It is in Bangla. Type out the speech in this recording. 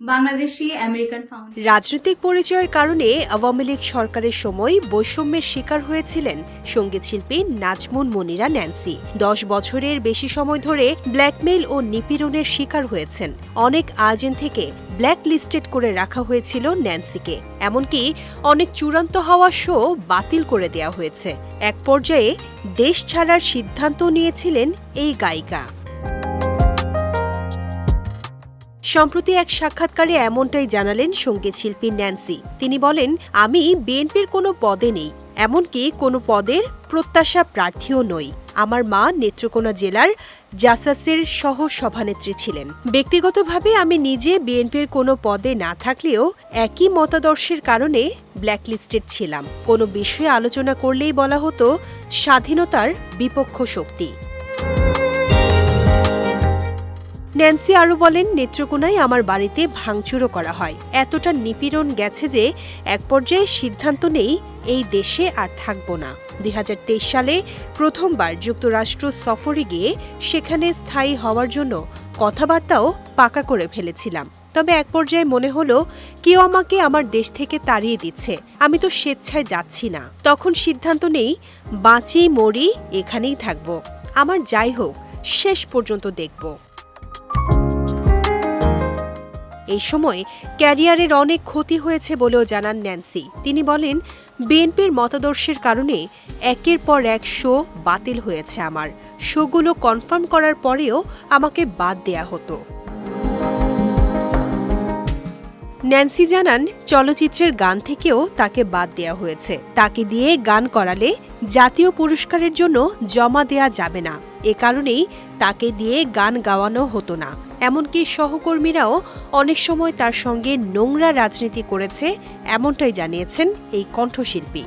বাংলাদেশি আমেরিকান রাজনৈতিক পরিচয়ের কারণে আওয়ামী লীগ সরকারের সময় বৈষম্যের শিকার হয়েছিলেন সংগীত শিল্পী নাজমুন মনিরা ন্যান্সি। দশ বছরের বেশি সময় ধরে ব্ল্যাকমেইল ও নিপীড়নের শিকার হয়েছেন। অনেক আয়োজন থেকে ব্ল্যাক লিস্টেড করে রাখা হয়েছিল ন্যান্সিকে। এমনকি অনেক চূড়ান্ত হওয়া শো বাতিল করে দেওয়া হয়েছে। এক পর্যায়ে দেশ ছাড়ার সিদ্ধান্ত নিয়েছিলেন এই গায়িকা। সম্প্রতি এক সাক্ষাৎকারে এমনটাই জানালেন সংগীত শিল্পী ন্যান্সি। তিনি বলেন, আমি বিএনপির কোনো পদে নেই, এমনকি কোনো পদের প্রত্যাশা প্রার্থীও নই। আমার মা নেত্রকোনা জেলার জাসাসের সহ সভানেত্রী ছিলেন। ব্যক্তিগতভাবে আমি নিজে বিএনপির কোনো পদে না থাকলেও একই মতাদর্শের কারণে ব্ল্যাকলিস্টেড ছিলাম। কোনো বিষয়ে আলোচনা করলেই বলা হতো স্বাধীনতার বিপক্ষ শক্তি। ন্যান্সি আরও বলেন, নেত্রকোনায় আমার বাড়িতে ভাঙচুরও করা হয়। এতটা নিপীড়ন গেছে যে এক পর্যায়ে সিদ্ধান্ত নেই, এই দেশে আর থাকব না। দু হাজার তেইশ সালে প্রথমবার যুক্তরাষ্ট্র সফরে গিয়ে সেখানে স্থায়ী হওয়ার জন্য কথাবার্তাও পাকা করে ফেলেছিলাম। তবে এক পর্যায়ে মনে হলো, কেউ আমাকে আমার দেশ থেকে তাড়িয়ে দিচ্ছে। আমি তো স্বেচ্ছায় যাচ্ছি না। তখন সিদ্ধান্ত নেই, বাঁচি, মরি, এখানেই থাকব। আমার যাই হোক, শেষ পর্যন্ত দেখব। এই সময় ক্যারিয়ারের অনেক ক্ষতি হয়েছে বলেও জানান ন্যান্সি। তিনি বলেন, বিএনপির মতাদর্শের কারণে একের পর এক শো বাতিল হয়েছে আমার। শোগুলো কনফার্ম করার পরেও আমাকে বাদ দেয়া হতো। ন্যান্সি জানান, চলচ্চিত্রের গান থেকেও তাকে বাদ দেয়া হয়েছে। তাকে দিয়ে গান করালে জাতীয় পুরস্কারের জন্য জমা দেয়া যাবে না। এ কারণেই তাকে দিয়ে গান গাওয়ানো হতো না। এমনকি সহকর্মীরাও অনেক সময় তার সঙ্গে নোংরা রাজনীতি করেছে এমনটাই জানিয়েছেন এই কণ্ঠশিল্পী।